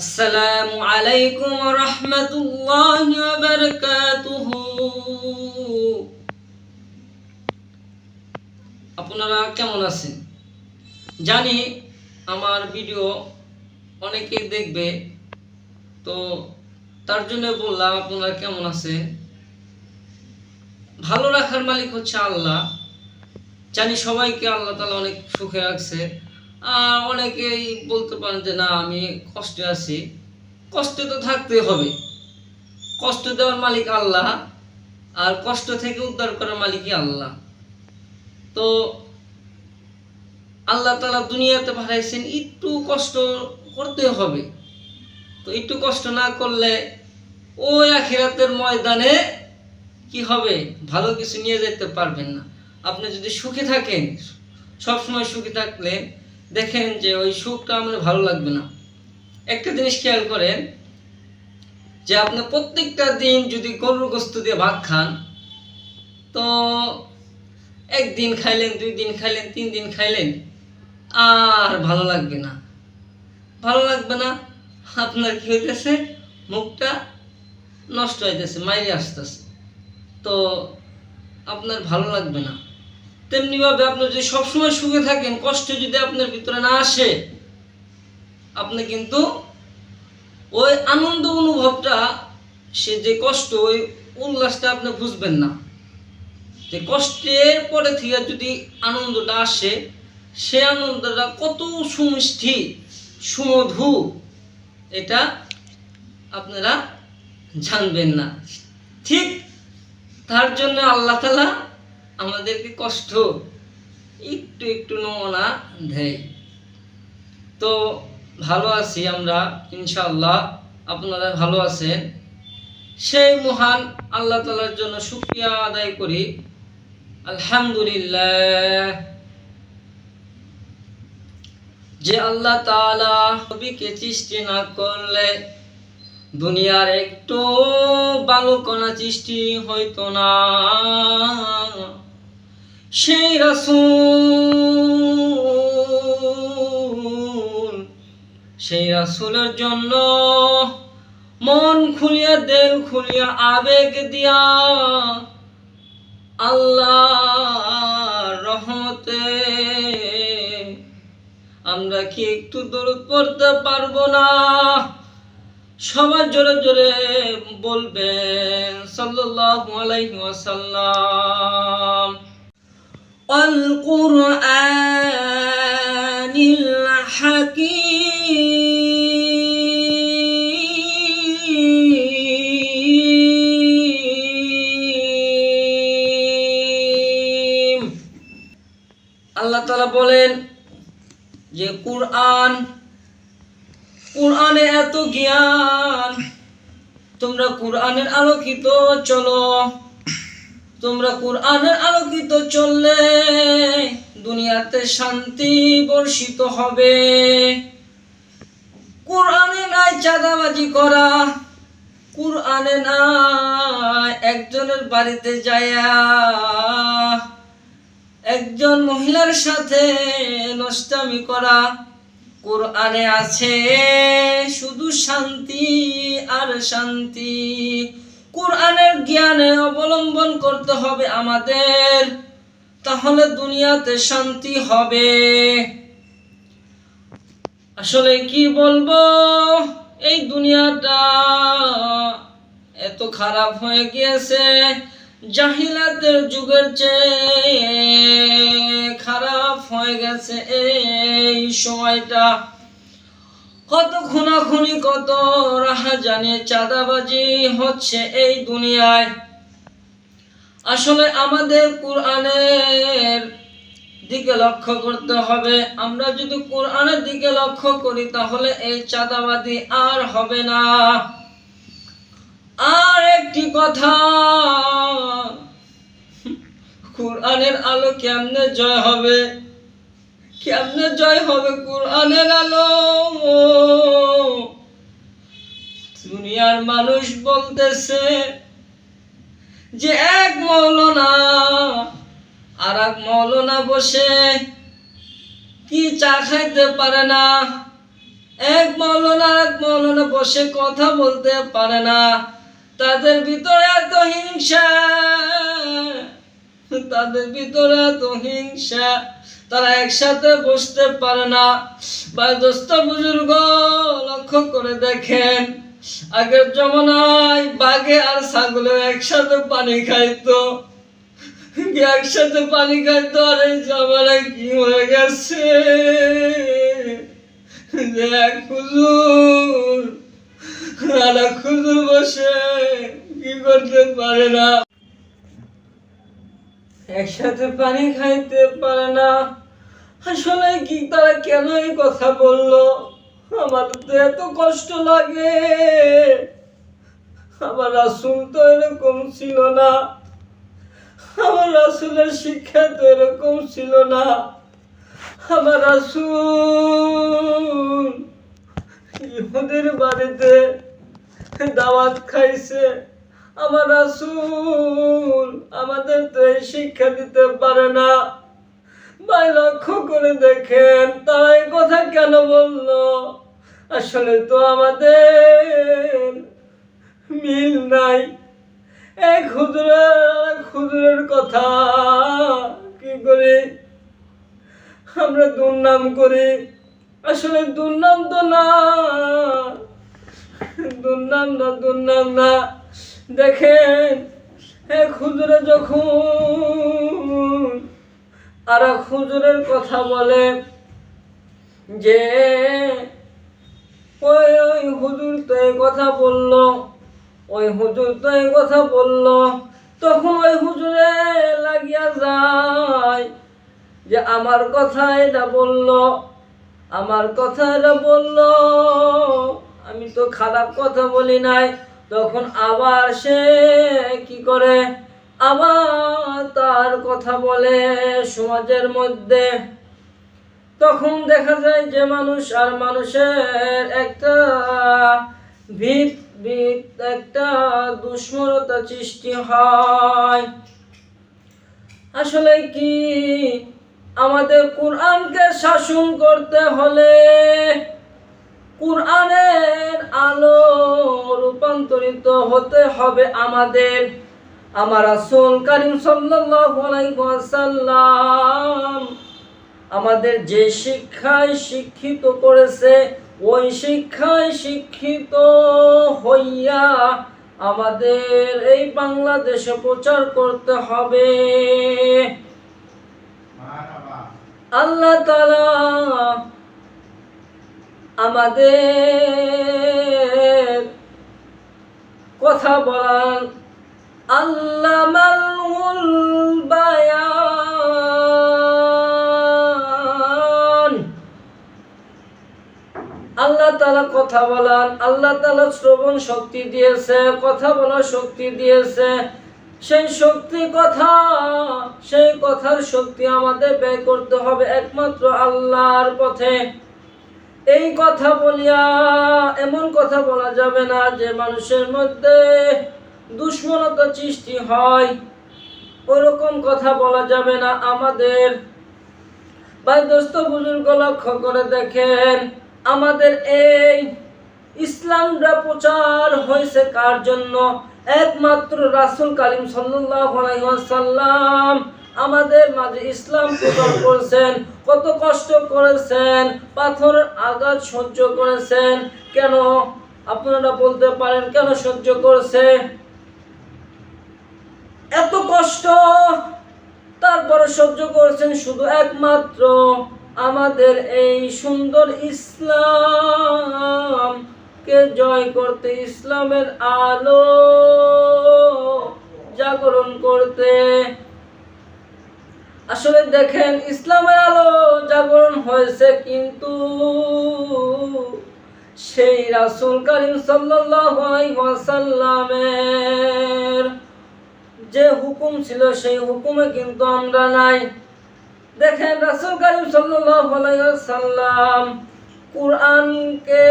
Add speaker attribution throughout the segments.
Speaker 1: আসসালামু আলাইকুম রহমতুল্লাহ বারকাতুহ। আপনারা কেমন আছেন? জানি আমার ভিডিও অনেকে দেখবে, তো তার জন্য বললাম আপনারা কেমন আছেন? ভালো রাখার মালিক হচ্ছে আল্লাহ। জানি সবাইকে আল্লাহ তালা অনেক সুখে রাখছে। অনেকেই বলতে পারেন যে, না, আমি কষ্টে আছি। কষ্টে তো থাকতে হবে। কষ্ট দেওয়ার মালিক আল্লাহ, আর কষ্ট থেকে উদ্ধার করার মালিকই আল্লাহ। তো আল্লাহ তালা দুনিয়াতে পাঠাইছেন, একটু কষ্ট করতে হবে। তো একটু কষ্ট না করলে ওই আখিরাতের ময়দানে কি হবে? ভালো কিছু নিয়ে যেতে পারবেন না। আপনি যদি সুখে থাকেন, সবসময় সুখে থাকলে দেখেন যে ওই সুখটা আমাদের ভালো লাগবে না। একটা জিনিস খেয়াল করেন, যে আপনি প্রত্যেকটা দিন যদি গরুর গোস্ত দিয়ে ভাত খান, তো একদিন খাইলেন, দুই দিন খাইলেন, তিন দিন খাইলেন, আর ভালো লাগবে না। ভালো লাগবে না, আপনার কি হইতেছে? মুখটা নষ্ট হইতেছে, মাইরে আসতেছে। তো আপনার ভালো লাগবে না। তেমনিভাবে আপনি যদি সবসময় সুখে থাকেন, কষ্ট যদি আপনার ভিতরে না আসে, আপনি কিন্তু ওই আনন্দ অনুভবটা, সে যে কষ্ট, ওই উল্লাসটা আপনি বুঝবেন না। যে কষ্টের পরে থেকে যদি আনন্দটা আসে, সে আনন্দটা কত সুমিষ্টি, সুমধু, এটা আপনারা জানবেন না। ঠিক তার জন্য আল্লাহ তালা আমাদেরকে কষ্ট, একটু একটু নমুনা দেয়। তো ভালো আছি আমরা, ইনশাআল্লাহ আপনারা ভালো আছেন। সেই মহান আল্লাহ তালার জন্য শুক্রিয়া আদায় করি। আলহামদুলিল্লাহ। যে আল্লাহ তাআলা নবীকে সৃষ্টি না করলে দুনিয়ার একটু বালুকণা সৃষ্টি হইতো না। সেই রাসুল, সেই রাসুলের জন্য মন খুলিয়া দেল খুলিয়া, আবেগ দিয়া আল্লাহ রহমতে আমরা কি একটু দূর পড়তে পারব না? সবার জোরে জোরে বলবেন, সাল্লাল্লাহু আলাইহি ওয়াসাল্লাম। কুরআনিল হাকিম আল্লাহ তাআলা বলেন যে কুরআন কোরআনে এত জ্ঞান তোমরা কোরআনের আলোকিত চলো। তোমরা কোরআনের আলোকিত চললে দুনিয়াতে শান্তি বর্ষিত হবে। কোরআনে নাই চাঁদাবাজি করা, কোরআনে নাই একজনের বাড়িতে যায়া, একজন মহিলার সাথে নষ্টামি করা, কোরআনে আছে শুধু শান্তি আর শান্তি। কোরআনের জ্ঞানে অবলম্বন করতে হবে আমাদের, তাহলে দুনিয়াতে শান্তি হবে। আসলে কি বলব? এই দুনিয়াটা এত খারাপ হয়ে গিয়েছে, জাহিলাতের যুগের চেয়ে খারাপ হয়ে গেছে এই সময়টা। কত খুনাখুনি কত রাহা জানে চাঁদাবাজি হচ্ছে এই দুনিয়ায়। আসলে আমাদের কোরআনের দিকে লক্ষ্য করতে হবে। আমরা যদি কোরআনের দিকে লক্ষ্য করি, তাহলে এই চাঁদাবাদি আর হবে না। আর একটি কথা, কোরআনের আলো কেমনে জয় হবে? কেমনে জয় হবে কোরআনের আলো? দুনিয়ার মানুষ বলতেছে যে এক মৌলনা আর এক মৌলনা বসে কি চা খাইতে পারে না? এক মৌলানা এক মৌলনা বসে কথা বলতে পারে না। তাদের ভিতরে এত হিংসা, তাদের ভিতরে এত হিংসা। তারা একসাথে বসতে পারে না। বা দোস্ত, বুজুর্গ, লক্ষ্য করে দেখেন, আগের জমানায় বাঘে আর ছাগলে একসাথে পানি খাইতো। একসাথে পানি খাইতো, আর এই জমানায় কি হয়ে গেছে? হুজুর, আর এক হুজুর বসে কি করতে পারে না? একসাথে পানি খাইতে পারে না। আসলে কি তারা কেন এই কথা বলল? আমার তো এত কষ্ট লাগে। আমার রাসুল তো এরকম ছিল না। আমার রাসুলের শিক্ষা তো এরকম ছিল না। আমার রাসুল ইহুদের বাড়িতে দাওয়াত খাইছে। আমার রাসুল আমাদের তো এই শিক্ষা দিতে পারে না। ভাই, লক্ষ্য করে দেখেন, তারা এই কথা কেন বলল? আসলে তো আমাদের মিল নাই। এক হুজুরের হুজুরের কথা কি করি? আমরা দুর্নাম করি। আসলে দুর্নাম তো না, দুর্নাম না দুর্নাম না। দেখেন এক হুজুরে যখন আর এক কথা বলে যে, ওই ওই হুজুর তো এই কথা বলল, ওই হুজুর তো এই কথা বলল, তখন ওই হুজুরে লাগিয়া যায় যে আমার কথা এটা বলল, আমার কথা এটা বলল, আমি তো খারাপ কথা বলি নাই। তখন আবার সে কি করে? আবার তার কথা বলে সমাজের মধ্যে। তখন দেখা যায় যে মানুষ আর মানুষের একটা ভিত ভিত, একটা দুশ্মনতা সৃষ্টি হয়। আসলে কি আমাদের কোরআনকে শাসন করতে হলে কোরআনের আলো রূপান্তরিত হতে হবে আমাদের। আমার আসল কারিম ওয়াসাল্লাম আমাদের যে শিক্ষায় শিক্ষিত করেছে, ওই শিক্ষায় শিক্ষিত হইয়া আমাদের এই বাংলাদেশে প্রচার করতে হবে। আল্লাহ আমাদের কথা বলান আল্লামাল বায়ান। আল্লাহ তালা কথা বলান আল্লাহ তালা শ্রবণ শক্তি দিয়েছে, কথা বলার শক্তি দিয়েছে। সেই শক্তি কথা, সেই কথার শক্তি আমাদের ব্যয় করতে হবে একমাত্র আল্লাহর পথে। এই কথা বলিয়া এমন কথা বলা যাবে না যে মানুষের মধ্যে দুশ্মনতা সৃষ্টি হয়। ওরকম কথা বলা যাবে না আমাদের। ভাই দোস্ত বুজুর্গ লক্ষ্য করে দেখেন, আমাদের এই ইসলামটা প্রচার হয়েছে কার জন্য? একমাত্র রাসুল কালিম সাল্লাল্লাহু আলাইহি ওয়াসাল্লাম আমাদের মাঝে ইসলাম প্রচার করেছেন। কত কষ্ট করেছেন, পাথরের আঘাত সহ্য করেছেন, কেন আপনারা বলতে পারেন কেন সহ্য করেছে? এত কষ্ট তারপরে সহ্য করেছেন শুধু একমাত্র আমাদের এই সুন্দর ইসলাম। কে জয় করতে ইসলামের আলো জাগরণ করতে আসলে দেখেন, ইসলামের আলো জাগরণ হয়েছে কিন্তু সেই রাসূল করিম ওয়াসাল্লামের যে হুকুম ছিল, সেই হুকুমে কিন্তু আমরা নাই। দেখেন, রাসূল করিম ওয়াসাল্লাম কোরআনকে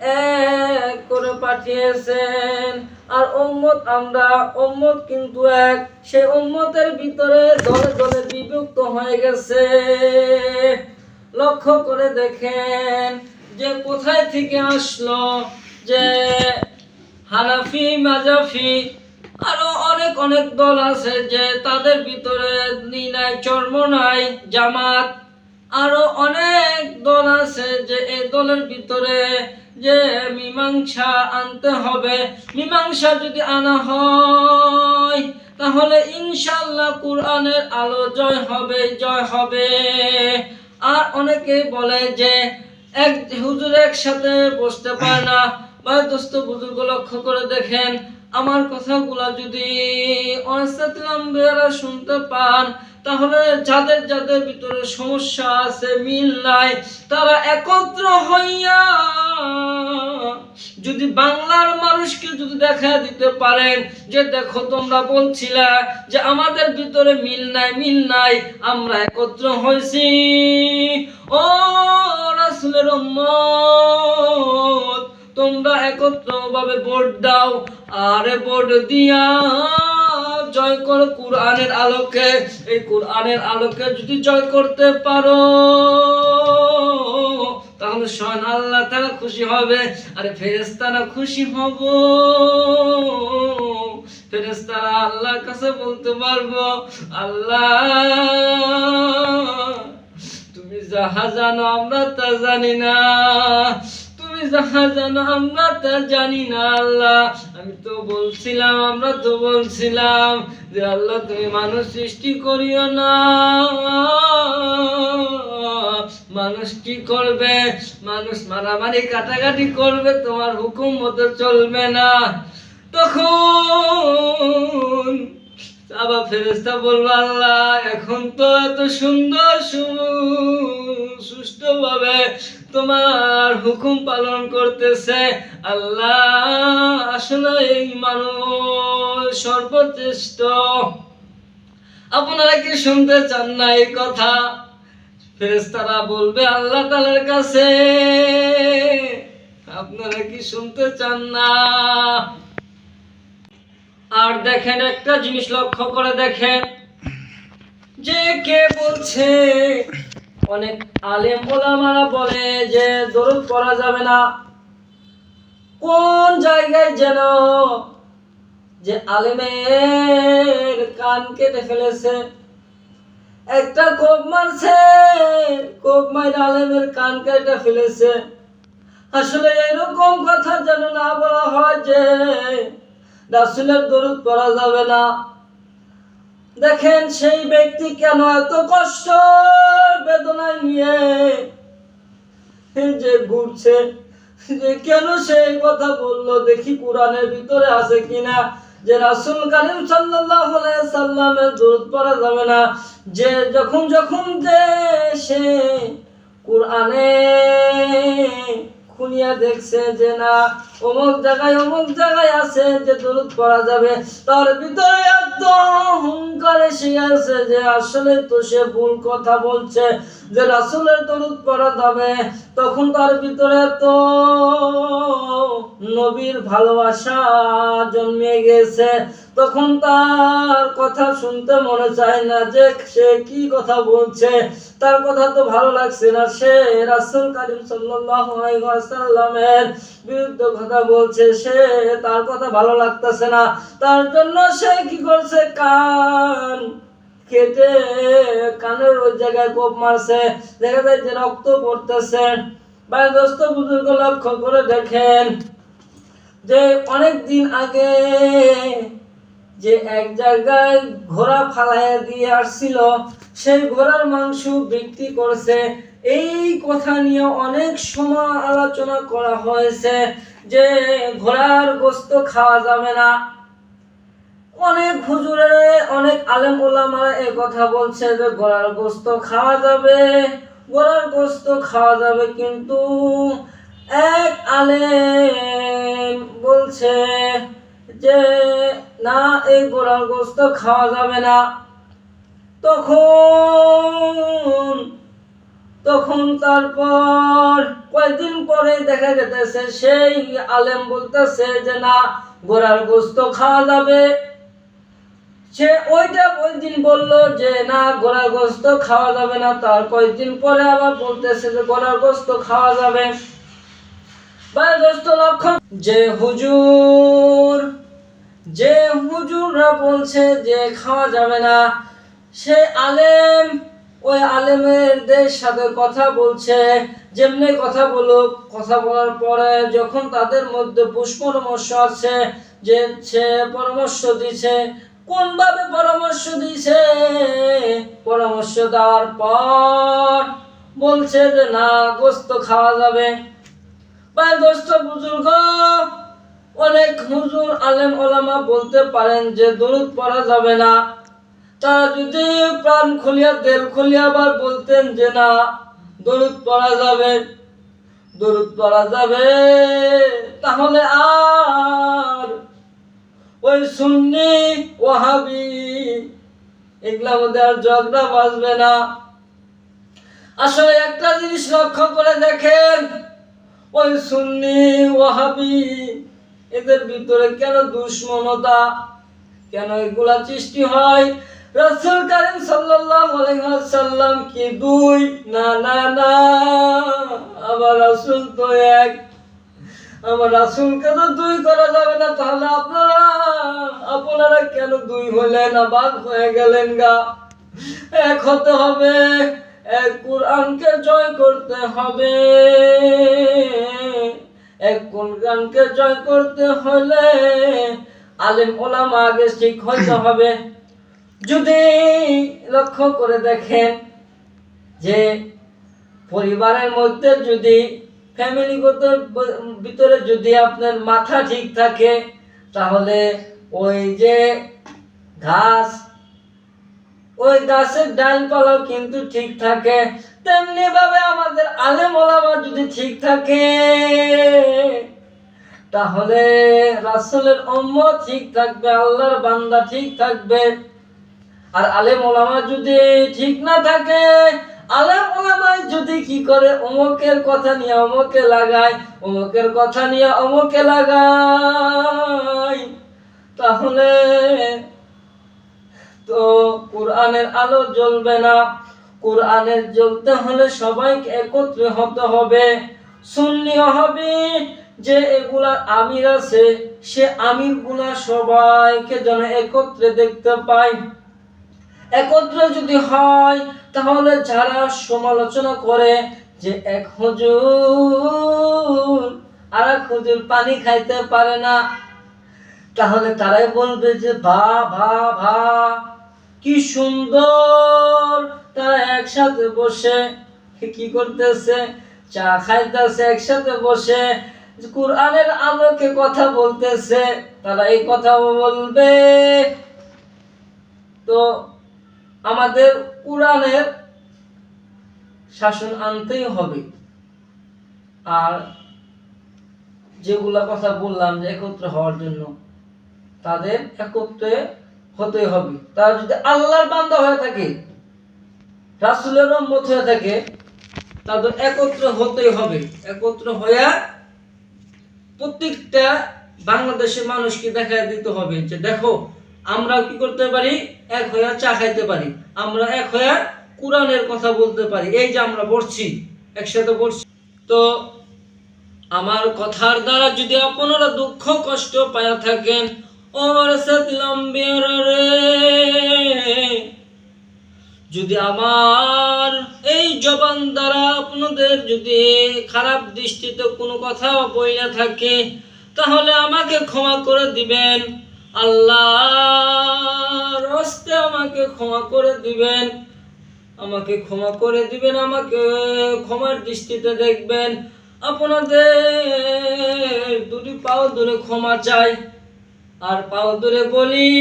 Speaker 1: এক করে পাঠিয়েছেন। আর উম্মত আমরা, উম্মত কিন্তু এক। সেই উম্মতের ভিতরে দলে দলে বিভক্ত হয়ে গেছে। লক্ষ্য করে দেখেন যে কোথায় থেকে আসলো যে হানাফি, মাজাফি, আরও অনেক অনেক দল আছে যে তাদের ভিতরে নি নাই, চর্ম নাই, জামাত, আরও অনেক দল আছে যে এই দলের ভিতরে যে মীমাংসা আনতে হবে। মীমাংসা যদি আনা হয়, তাহলে ইনশাল্লাহ কোরআনের আলো জয় হবে জয় হবে। আর অনেকে বলে যে এক হুজুর একসাথে বসতে পারে না। বা দোস্ত, বুজুর্গ লক্ষ্য করে দেখেন, আমার কথাগুলা যদি অনস্তাতিলাম্বেরা শুনতে পান তাহলে যাদের যাদের ভিতরে সমস্যা আছে, মিল নাই, তারা একত্র হইয়া যদি বাংলার মানুষকে যদি দেখা দিতে পারেন, যে দেখো তোমরা বলছিলা যে আমাদের ভিতরে মিল নাই মিল নাই, আমরা একত্র হয়েছি ও রাসুলের উম্মত তোমরা একত্র ভাবে ভোট দাও, আরে ভোট দিয়া জয় করো কোরআনের আলোকে। এই কোরআনের আলোকে যদি জয় করতে পারো, তাহলে স্বয়ং আল্লাহ তারা খুশি হবে, আরে ফেরেস্তারা খুশি হব। ফেরেস্তারা আল্লাহর কাছে বলতে পারব, আল্লাহ, তুমি যাহা জানো আমরা তা জানি না। আমরা তা জানি না আল্লাহ। আমি তো বলছিলাম, আমরা তো বলছিলাম যে আল্লাহ, তুমি মানুষ সৃষ্টি করিও না। মানুষ কি করবে? মানুষ মারামারি কাটাকাটি করবে, তোমার হুকুম মতো চলবে না। তখন আবার ফেরেস্তা বলব আল্লাহ, এখন তো এত সুন্দর সুষ্ঠু ভাবে তোমার হুকুম পালন করতেছে। আল্লাহ আসলে এই মানুষ সর্বশ্রেষ্ঠ। আপনারা কি শুনতে চান না এই কথা? ফেরেস্তারা বলবে, আল্লাহ তালার কাছে। আপনারা কি শুনতে চান না? আর দেখেন, একটা জিনিস লক্ষ্য করে দেখেন। যে কে বলছে অনেক আলেম ওলামারা বলে যে দরুদ পড়া যাবে না। কোন জায়গায় যেন যে আলেমের কান কেটে ফেলেছে। একটা কোপ মারছে, কোপ মাইর আলেমের কান কেটে ফেলেছে। আসলে এরকম কথা যেন না বলা হয় যে রাসুলের দরুদ পড়া যাবে না। দেখেন সেই ব্যক্তি কেন এত কষ্ট বেদনায় নিয়ে যে ঘুরছে? যে কেন সেই কথা বলল? দেখি কোরআনের ভিতরে আছে কিনা? যে রাসুল কারিম সাল্লাল্লাহু আলাইহি সাল্লামের দরুদ পড়া যাবে না। যে যখন যখন যে সে কোরআনে খুনিয়া দেখছে যে না অমুক জায়গায় অমুক জায়গায় আছে যে দূরত পড়া যাবে। তার ভিতরে এত অহংকার এসে গেছে যে আসলে তো সে ভুল কথা বলছে। যে রাসুলের দরুদ পড়া যাবে, তখন তার ভিতরে তো নবীর ভালোবাসা জন্মে গেছে। তখন তার কথা শুনতে মনে চায় না যে সে কি কথা বলছে। তার কথা তো ভালো লাগছে না। সে রাসুল কারিম ওয়াসাল্লামের বিরুদ্ধে কথা বলছে। সে তার কথা ভালো লাগতেছে না। তার জন্য সে কি করছে? কান কেটে কানের ওই জায়গায় কোপ মারছে। দেখা যায় যে রক্ত পড়তেছে। বা দোস্ত, বুজুর্গ লক্ষ্য করে দেখেন যে অনেক দিন আগে যে এক জায়গায় ঘোড়া ফালাইয়া দিয়ে আসছিল, সেই ঘোড়ার মাংস বিক্রি করছে। এই কথা নিয়ে অনেক সময় আলোচনা করা হয়েছে যে ঘোড়ার গোস্ত খাওয়া যাবে না। অনেক হুজুরে, অনেক আলেম ওলামারা এ কথা বলছে যে ঘোড়ার গোস্ত খাওয়া যাবে ঘোড়ার গোস্ত খাওয়া যাবে কিন্তু এক আলেম বলছে যে, না, এই ঘোড়ার গোস্ত খাওয়া যাবে না। তখন তখন তারপর কয়েকদিন পরে দেখা যেতেছে, সেই আলেম বলতেছে যে, না, গোড়ার গোস্ত খাওয়া যাবে। সে ওইটা ওই দিন বলল যে, না ঘোড়ার গোস্ত খাওয়া যাবে না। তার কয়েকদিন পরে আবার বলতেছে যে ঘোড়ার গোস্ত খাওয়া যাবে। যে হুজুর, যে হুজুররা বলছে যে, খাওয়া যাবে না। সে আলেম, ওই আলেমেরদের সাথে কথা বলছে। যেমনি কথা বলুক, কথা বলার পরে যখন তাদের মধ্যে পুষ পরামর্শ আছে যে সে পরামর্শ দিছে কোনভাবে পরামর্শ দিছে পরামর্শ দেওয়ার পর বলছে যে, না, গোস্ত খাওয়া যাবে। ভাই, দোস্ত, বুজুর্গ, অনেক হুজুর, আলেম, ওলামা বলতে পারেন যে, দরুদ পড়া যাবে না। তারা যদি প্রাণ খুলিয়া, দেল খুলিয়া আবার বলতেন যে, না, দরুদ পড়া যাবে। দরুদ পড়া যাবে, তাহলে আর ওই সুন্নি ওয়াহাবি। এগুলার মধ্যে আর ঝগড়া বাজবে না। আসলে একটা জিনিস লক্ষ্য করে দেখেন, ওই সুন্নি ওয়াহাবি, এদের ভিতরে কেন দুশ্মনতা? কেন এগুলা সৃষ্টি হয়? রাসূল কারীম সাল্লাল্লাহু আলাইহি ওয়াসাল্লাম কি দুই? না না না। আবার রাসূল তো এক। আমার রাসূলকে তো দুই করা যাবে না, তাহলে আপনারা আপনারা কেন দুই হলেন? আবার হয়ে গেলেন গা। এক হতে হবে, এক কোরআনকে জয় করতে হবে। এক কোরআনকে জয় করতে হলে আলেম ওলামা আগে ঠিক হইতে হবে। যদি লক্ষ্য করে দেখেন যে পরিবারের মধ্যে যদি ফ্যামিলিগত ভিতরে যদি আপনার মাথা ঠিক থাকে, তাহলে ওই যে ঘাস, ওই গাছের ডালপালাও কিন্তু ঠিক থাকে। তেমনি ভাবে আমাদের আলেম যদি ঠিক থাকে, তাহলে রাসূলের উম্মত ঠিক থাকবে, আল্লাহর বান্দা ঠিক থাকবে। আর আলেম যদি ঠিক না থাকে আলেম ওলামায় যদি কি করে, অমুকের কথা নিয়ে অমুকে লাগায়, অমুকের কথা নিয়ে অমুকে লাগায়। তাহলে তো কোরআনের আলো জ্বলবে না। কোরআনের জ্বলতে হলে সবাইকে একত্রে হতে হবে। সুন্নি হবে যে এগুলার আমির আছে, সে আমিরগুলা সবাইকে যেন একত্রে দেখতে পাই একত্রে যদি হয়, তাহলে যারা সমালোচনা করে যে এক হুজুর আর এক হুজুর পানি খাইতে পারে না, তাহলে তারাই বলবে যে, ভা ভা ভা, কি সুন্দর, তারা একসাথে বসে কি করতেছে, চা খাইতেছে একসাথে বসে কোরআনের আলোকে কথা বলতেছে, তারা এই কথা বলবে। তো আমাদের কোরআনের শাসন আনতেই হবে। আর যেগুলা কথা বললাম যে একত্র হওয়ার জন্য, তাদের একত্রে হতে হবে। তারা যদি আল্লাহর বান্দা হয়ে থাকে, রাসুলের মত হয়ে থাকে, তাদের একত্র হতেই হবে। একত্র হয়ে প্রত্যেকটা বাংলাদেশের মানুষকে দেখা দিতে হবে যে, দেখো আমরা কি করতে পারি? এক হয়ে চা খাইতে পারি। আমরা এক হয়ে কোরআনের কথা বলতে পারি। এই যে আমরা বসছি, একসাথে বসছি। তো আমার কথার দ্বারা যদি আপনারা দুঃখ, কষ্ট পায়া থাকেন লম্বিয়ার রে, যদি আমার এই জবান দ্বারা আপনাদের যদি খারাপ দৃষ্টিতে কোনো কথা বইলা থাকে, তাহলে আমাকে ক্ষমা করে দিবেন। আল্লাহ রস্তে আমাকে ক্ষমা করে দিবেন। আমাকে ক্ষমা করে দিবেন, আমাকে ক্ষমার দৃষ্টিতে দেখবেন। আপনাদের দুটি পাও ধরে ক্ষমা চাই। আর পাও ধরে বলি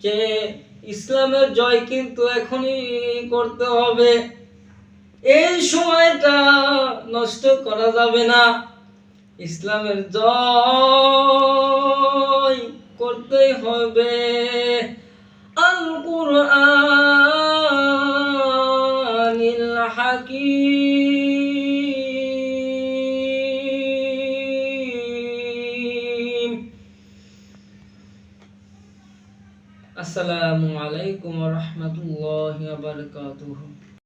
Speaker 1: যে, ইসলামের জয় কিন্তু এখনই করতে হবে। এই সময়টা নষ্ট করা যাবে না। ইসলামের জয় করতেই হবে। আল কুরআনিল হাকিম। আসসালামু আলাইকুম ওয়া রাহমাতুল্লাহি ওয়া বারাকাতুহু।